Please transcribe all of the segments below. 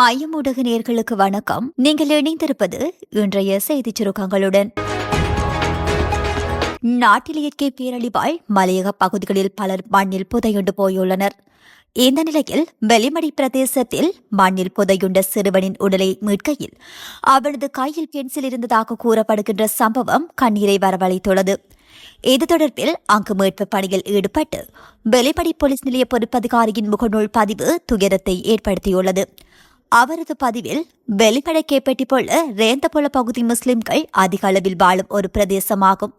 மையம் ஊடக நேர்களுக்கு வணக்கம். நீங்கள் இணைந்திருப்பது இன்றைய செய்திச் சுருக்கங்களுடன். நாட்டில் இயற்கை பேரழிவால் மலையக பகுதிகளில் பலர் மண்ணில் புதையுண்டு போயுள்ளனர். இந்த நிலையில் வெளிமடை பிரதேசத்தில் மண்ணில் புதையுண்ட சிறுவனின் உடலை மீட்கையில் அவனது கையில் பென்சில் இருந்ததாக கூறப்படுகின்ற சம்பவம் கண்ணீரை வரவழைத்துள்ளது. இது தொடர்பில் அங்கு மீட்பு பணியில் ஈடுபட்டு வெளிப்படை போலீஸ் நிலைய பொறுப்பதிகாரியின் முகநூல் பதிவு துயரத்தை ஏற்படுத்தியுள்ளது. அவரது பதிவில் வெளிப்படை கேப்பட்டி போல ரேந்தபொல பகுதி முஸ்லிம்கள் அதிக அளவில் வாழும் ஒரு பிரதேசமாகும்.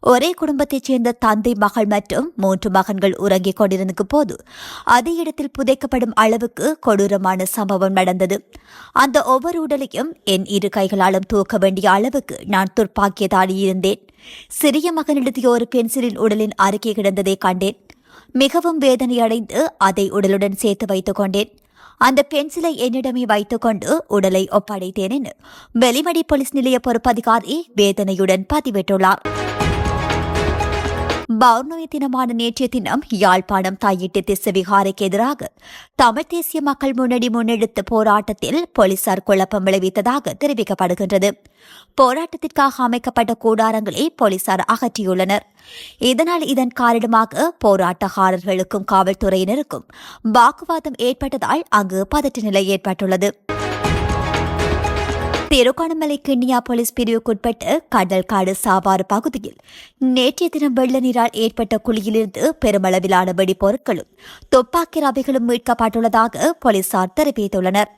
ஒரே குடும்பத்தைச் சேர்ந்த தந்தை மகள் மற்றும் மூன்று மகன்கள் உறங்கிக் கொண்டிருந்த போது அதே இடத்தில் புதைக்கப்படும் அளவுக்கு கொடூரமான சம்பவம் நடந்தது. அந்த ஒவ்வொரு உடலையும் என் இரு கைகளாலும் தூக்க வேண்டிய அளவுக்கு நான் துர்ப்பாக்கியதாடி இருந்தேன். சிறிய மகன் எழுதிய ஒரு பென்சிலின் உடலின் அருகே கிடந்ததை கண்டேன். மிகவும் வேதனையடைந்து அதை உடலுடன் சேர்த்து வைத்துக் கொண்டேன். அந்த பென்சிலை என்னிடமே வைத்துக்கொண்டு உடலை ஒப்படைத்தேன் என வெளிமடி போலீஸ் நிலைய பொறுப்பதிகாரி வேதனையுடன் பதிவிட்டுள்ளார். பௌர்ணமி தினமான நேற்றைய தினம் யாழ்ப்பாணம் தாயிட்டு திசவிகாரைக்கு எதிராக தமிழ் தேசிய மக்கள் முன்னணி முன்னெடுத்த போராட்டத்தில் போலீசார் குழப்பம் விளைவித்ததாக தெரிவிக்கப்படுகின்றது. போராட்டத்திற்காக அமைக்கப்பட்ட கூடாரங்களை போலீசார் அகற்றியுள்ளனர். இதனால் இதன் காரணமாக போராட்டக்காரர்களுக்கும் காவல்துறையினருக்கும் வாக்குவாதம் ஏற்பட்டதால் அங்கு பதற்ற நிலை ஏற்பட்டுள்ளது. திருகோணமலை கிண்ணியா போலீஸ் பிரிவுக்குட்பட்ட கடல்காடு சாவாறு பகுதியில் நேற்றைய தினம் வெள்ள நீரால் ஏற்பட்ட குழியிலிருந்து பெருமளவிலான வெடிப்பொருட்களும் துப்பாக்கி ரவைகளும் மீட்கப்பட்டுள்ளதாக போலீசார் தெரிவித்துள்ளனர்.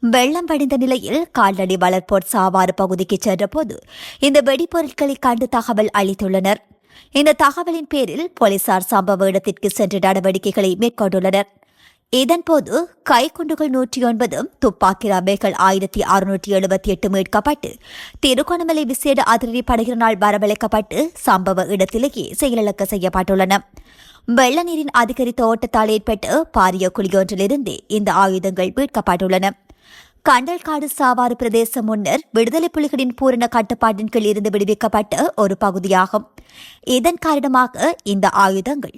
வெள்ளம் வடிந்த நிலையில் கால்நடை வளர்ப்போர் சாவாறு பகுதிக்கு சென்றபோது இந்த வெடிப்பொருட்களை கண்டு தகவல் அளித்துள்ளனர். இந்த தகவலின் பேரில் போலீசார் சம்பவ இடத்திற்கு சென்று நடவடிக்கைகளை மேற்கொண்டுள்ளனர். இதன்போது கைக்குண்டுகள் நூற்றி ஒன்பதும் துப்பாக்கி ரபைகள் ஆயிரத்தி அறுநூற்றி எழுபத்தி எட்டு மீட்கப்பட்டு திருகோணமலை விசேட அதிரடி படையினால் வரவழைக்கப்பட்டு சம்பவ இடத்திலேயே செயலிழக்க செய்யப்பட்டுள்ளன. வெள்ள நீரின் அதிகரித்த ஓட்டத்தால் ஏற்பட்டு பாரிய குழியொன்றிலிருந்து இந்த ஆயுதங்கள் மீட்கப்பட்டுள்ளன. கண்டல்காடு சாவாறு பிரதேசம் முன்னர் விடுதலை புலிகளின் பூரண கட்டுப்பாட்டின் கீழ் இருந்து விடுவிக்கப்பட்ட ஒரு பகுதியாகும். இதன் காரணமாக இந்த ஆயுதங்கள்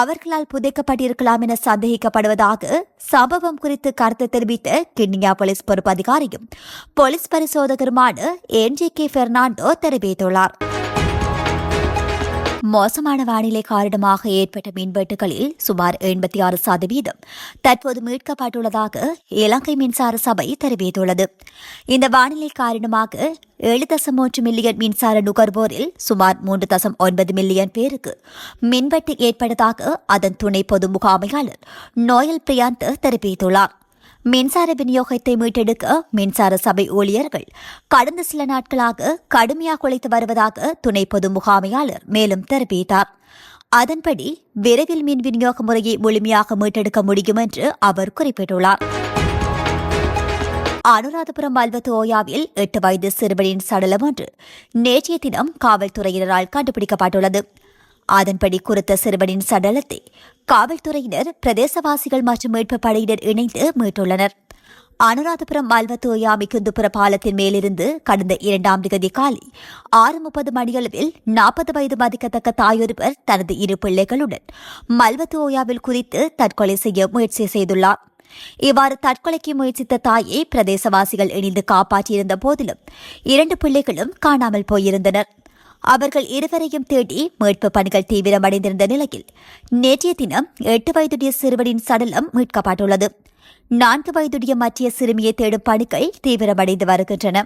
அவர்களால் புதைக்கப்பட்டிருக்கலாம் என சந்தேகிக்கப்படுவதாக சம்பவம் குறித்து கருத்து தெரிவித்த கிண்ணியா போலீஸ் பொறுப்பு அதிகாரியும் போலீஸ் பரிசோதகருமான என் ஜி கே பெர்னாண்டோ தெரிவித்துள்ளார். மோசமான வானிலை காரணமாக ஏற்பட்ட மின்வெட்டுகளில் சுமார் எண்பத்தி ஆறு சதவீதம் தற்போது மீட்கப்பட்டுள்ளதாக இலங்கை மின்சார சபை தெரிவித்துள்ளது. இந்த வானிலை காரணமாக ஏழு தசம் மூன்று மில்லியன் மின்சார நுகர்வோரில் சுமார் மூன்று தசம் ஒன்பது மில்லியன் பேருக்கு மின்வெட்டு ஏற்பட்டதாக அதன் துணை பொது முகாமையாளர் நோயல் பிரியாந்த் தெரிவித்துள்ளார். மின்சார விநியோகத்தை மீட்டெடுக்க மின்சார சபை ஊழியர்கள் கடந்த சில நாட்களாக கடுமையாக உழைத்து வருவதாக துணை பொது முகாமையாளர் மேலும் தெரிவித்தார். அதன்படி விரைவில் மின் விநியோக முறையை முழுமையாக மீட்டெடுக்க முடியும் என்று அவர் குறிப்பிட்டுள்ளார். அனுராதபுரம் மல்வத்து ஓயாவில் எட்டு வயது சிறுவனின் சடலம் ஒன்று நேற்றைய தினம் காவல்துறையினரால் கண்டுபிடிக்கப்பட்டுள்ளது. அதன்படி குறித்த சிறுவனின் சடலத்தை காவல்துறையினர் பிரதேசவாசிகள் மற்றும் மீட்பு படையினர் இணைந்து மீட்டுள்ளனர். அனுராதபுரம் மல்வத்தோயா மிகுந்துபுர பாலத்தின் மேலிருந்து கடந்த இரண்டாம் திகதி காலை ஆறு முப்பது மணியளவில் நாற்பது வயது மதிக்கத்தக்க தாயொருவர் தனது இரு பிள்ளைகளுடன் மல்வத்தோயாவில் குறித்து தற்கொலை செய்ய முயற்சி செய்துள்ளார். இவ்வாறு தற்கொலைக்கு முயற்சித்த தாயை பிரதேசவாசிகள் இணைந்து காப்பாற்றியிருந்த போதிலும் இரண்டு பிள்ளைகளும் காணாமல் போயிருந்தனர். அவர்கள் இருவரையும் தேடி மீட்பு பணிகள் தீவிரமடைந்திருந்த நிலையில் நேற்றைய தினம் எட்டு வயதுடைய சிறுவனின் சடலம் மீட்கப்பட்டுள்ளது. நான்கு வயதுடைய மற்றிய சிறுமியை தேடும் பணிகள் தீவிரமடைந்து வருகின்றன.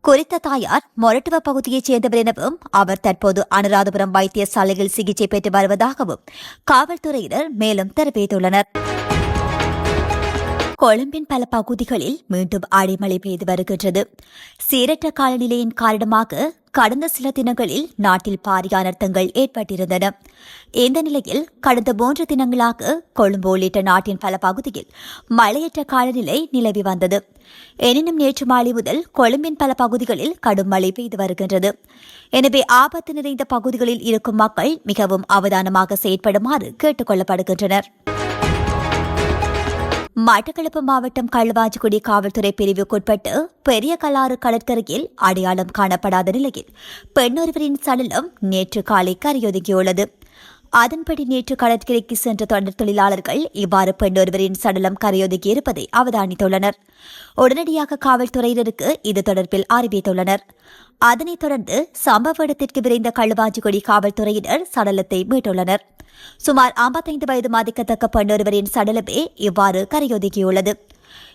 குறித்த தாயார் மொரட்டுவ பகுதியைச் சேர்ந்தவர் எனவும் அவர் தற்போது அனுராதபுரம் வைத்தியசாலையில் சிகிச்சை பெற்று வருவதாகவும் காவல்துறையினர் மேலும் தெரிவித்துள்ளனர். கொழும்பின் பல பகுதிகளில் மீண்டும் அடைமழை பெய்து வருகின்றது. சீரற்ற காலநிலையின் காரணமாக கடந்த சில தினங்களில் நாட்டில் பாரிய அனர்த்தங்கள் ஏற்பட்டிருந்தன. இந்த நிலையில் கடந்த மூன்று தினங்களாக கொழும்பு உள்ளிட்ட நாட்டின் பல பகுதியில் மழையற்ற காலநிலை நிலவி வந்தது. எனினும் நேற்று மாலை முதல் கொழும்பின் பல பகுதிகளில் கடும் மழை பெய்து வருகின்றது. எனவே ஆபத்து நிறைந்த பகுதிகளில் இருக்கும் மக்கள் மிகவும் அவதானமாக செயற்படுமாறு கேட்டுக்கொள்ளப்படுகின்றனர் மட்டக்களப்பு மாவட்டம் களுவாஞ்சிக்குடி காவல்துறை பிரிவுக்குட்பட்டு பெரிய கலாறு கடற்கரையில் அடையாளம் காணப்படாத நிலையில் பெண்ணொருவரின் சடலம் நேற்று காலை கரையொதுங்கியுள்ளது. அதன்படி நேற்று கடற்கரைக்கு சென்ற தொடர் தொழிலாளர்கள் இவ்வாறு பெண்ணொருவரின் சடலம் கரையொதுக்கி இருப்பதை அவதானித்துள்ளனர். உடனடியாக காவல்துறையினருக்கு இது தொடர்பில் அறிவித்துள்ளனர். அதனைத் தொடர்ந்து சம்பவ இடத்திற்கு விரைந்த களுவாஞ்சிக்குடி காவல்துறையினர் சடலத்தை மீட்டுள்ளனர். சுமார் ஐம்பத்தைந்து வயது மதிக்கத்தக்க பெண்ணொருவரின் சடலமே இவ்வாறு கரையொதுக்கியுள்ளது.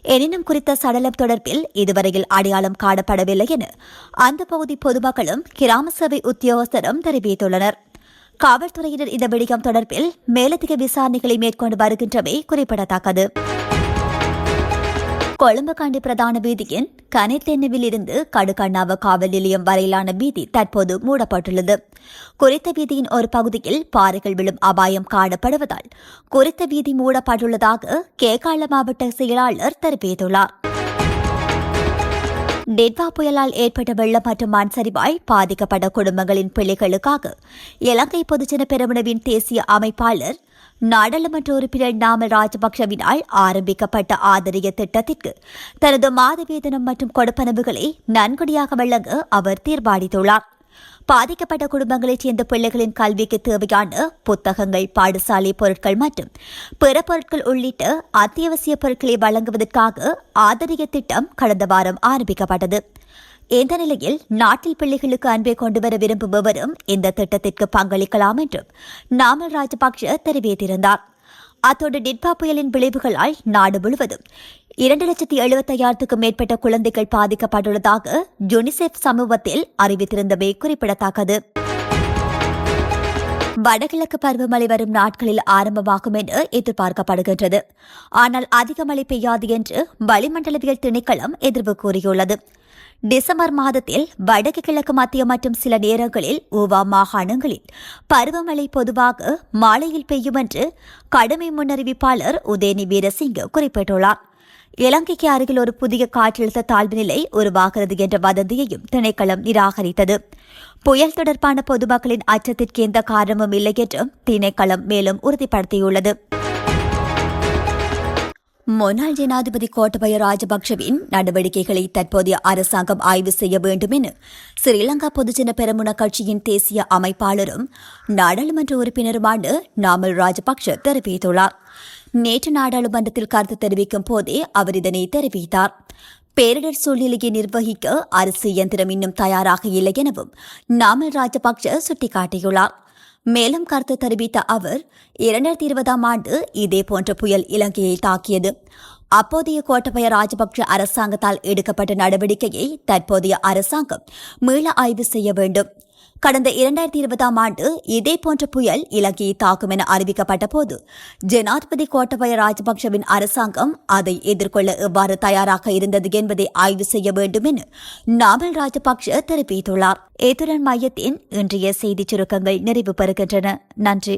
எனினும் குறித்த சடலம் தொடர்பில் இதுவரையில் அடையாளம் காணப்படவில்லை என அந்த பகுதி பொதுமக்களும் கிராம சபை உத்தியோகஸ்தரும் தெரிவித்துள்ளனர். காவல்துறையினர் இந்த விடயம் தொடர்பில் மேலதிக விசாரணைகளை மேற்கொண்டு வருகின்றமை குறிப்பிடத்தக்கது. கொழும்புகாண்டி பிரதான வீதியின் கனைத்தென்னுவில் இருந்து கடுகண்ணாவ காவல் நிலையம் வரையிலான வீதி தற்போது மூடப்பட்டுள்ளது. குறித்த வீதியின் ஒரு பகுதியில் பாறைகள் விழும் அபாயம் காணப்படுவதால் குறித்த வீதி மூடப்பட்டுள்ளதாக கேகால மாவட்ட செயலாளர் தெரிவித்துள்ளார். டெட்வா புயலால் ஏற்பட்ட வெள்ளம் மற்றும் மண் சரிவாய் பாதிக்கப்பட்ட குடும்பங்களின் பிள்ளைகளுக்காக இலங்கை பொதுஜன பெருமனவின் தேசிய அமைப்பாளர் நாடாளுமன்ற உறுப்பினர் நாமல் ராஜபக்சவினால் ஆரம்பிக்கப்பட்ட ஆதரிய திட்டத்திற்கு தனது மாத வேதனம் மற்றும் கொடுப்பனவுகளை நன்கொடியாக வழங்க அவர் தீர்மானித்துள்ளார். பாதிக்கப்பட்ட குடும்பங்களைச் சேர்ந்த பிள்ளைகளின் கல்விக்கு தேவையான புத்தகங்கள் பாடசாலை பொருட்கள் மற்றும் பிற பொருட்கள் உள்ளிட்ட அத்தியாவசிய பொருட்களை வழங்குவதற்காக ஆதரிய திட்டம் கடந்த வாரம் ஆரம்பிக்கப்பட்டது. இந்த நிலையில் நாட்டில் பிள்ளைகளுக்கு அன்பை கொண்டுவர விரும்புபவரும் இந்த திட்டத்திற்கு பங்களிக்கலாம் என்றும் நாமல் ராஜபக்ஷ தெரிவித்திருந்தார். அத்தோடு டிட்பா புயலின் விளைவுகளால் நாடு முழுவதும் இரண்டு லட்சத்தி எழுபத்தையாயிரத்துக்கும் மேற்பட்ட குழந்தைகள் பாதிக்கப்பட்டுள்ளதாக யுனிசெஃப் சமூகத்தில் அறிவித்திருந்தமை குறிப்பிடத்தக்கது. வடகிழக்கு பருவமழை வரும் நாட்களில் ஆரம்பமாகும் என்று எதிர்பார்க்கப்படுகின்றது. ஆனால் அதிக மழை பெய்யாது என்று வளிமண்டலவியல் திணைக்களம் எதிர்ப்பு கூறியுள்ளது. டிசம்பர் மாதத்தில் வடக்கு கிழக்கு மத்திய மற்றும் சில நேரங்களில் ஊவா மாகாணங்களில் பருவமழை பொதுவாக மாலையில் பெய்யும் என்று கடுமை முன்னறிவிப்பாளர் உதயனி வீரசிங் குறிப்பிட்டுள்ளார். இலங்கைக்கு அருகில் ஒரு புதிய காற்றழுத்த தாழ்வு நிலை உருவாகிறது என்ற வதந்தியையும் திணைக்களம் நிராகரித்தது. புயல் தொடர்பான பொதுமக்களின் அச்சத்திற்கு எந்த காரணமும் இல்லை என்றும் திணைக்களம் மேலும் உறுதிப்படுத்தியுள்ளது. முன்னாள் ஜனாதிபதி கோட்டபய ராஜபக்சவின் நடவடிக்கைகளை தற்போதைய அரசாங்கம் ஆய்வு செய்ய வேண்டும் என ஸ்ரீலங்கா பொதுஜன பெரமுன கட்சியின் தேசிய அமைப்பாளரும் நாடாளுமன்ற உறுப்பினருமான நாமல் ராஜபக்ஷ தெரிவித்துள்ளார். நேற்று நாடாளுமன்றத்தில் கருத்து தெரிவிக்கும் போதே அவர் இதனை தெரிவித்தார். பேரிடர் சூழ்நிலையை நிர்வகிக்க அரசு இயந்திரம் இன்னும் தயாராக இல்லை எனவும் நாமல் ராஜபக்ஷ சுட்டிக்காட்டியுள்ளார். மேலும் கருத்து தெரிவித்த அவர் இரண்டாயிரத்தி இருபதாம் ஆண்டு இதேபோன்ற புயல் இலங்கையை தாக்கியது. அப்போதைய கோட்டபய ராஜபக்ஷ அரசாங்கத்தால் எடுக்கப்பட்ட நடவடிக்கையை தற்போதைய அரசாங்கம் மீள ஆய்வு செய்ய வேண்டும். கடந்த இரண்டாயிரத்தி இருபதாம் ஆண்டு இதேபோன்ற புயல் இலங்கையை தாக்கும் என அறிவிக்கப்பட்ட போது ஜனாதிபதி கோட்டபய ராஜபக்சவின் அரசாங்கம் அதை எதிர்கொள்ள எவ்வாறு தயாராக இருந்தது என்பதை ஆய்வு செய்ய வேண்டும் என நாமல் ராஜபக்ஷ தெரிவித்துள்ளார். ஏதுடன் மையத்தின் இன்றைய செய்திச் சுருக்கங்கள் நிறைவு பெறுகின்றன. நன்றி.